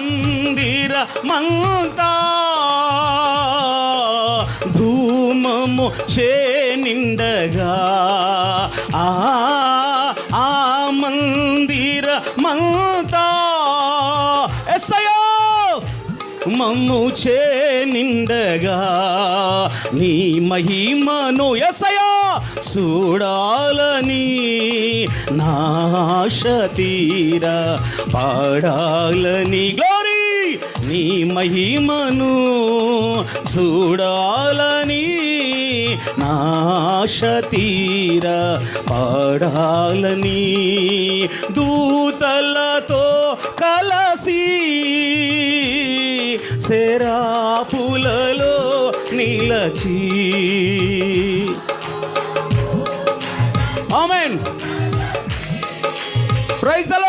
మందిర మంతా ధూమము చే నిండగా ఆ ఆ మందిర మంతా మమ్ము చే నిండగా నీ మహిమను ఎసయా చూడాలని నాశ తీర పాడాలని గ్లోరీ నీ మహిమను చూడాలని నాశ తీర పాడాలని దూతలతో కలసి శరాపులలో నిలచి. Amen praise the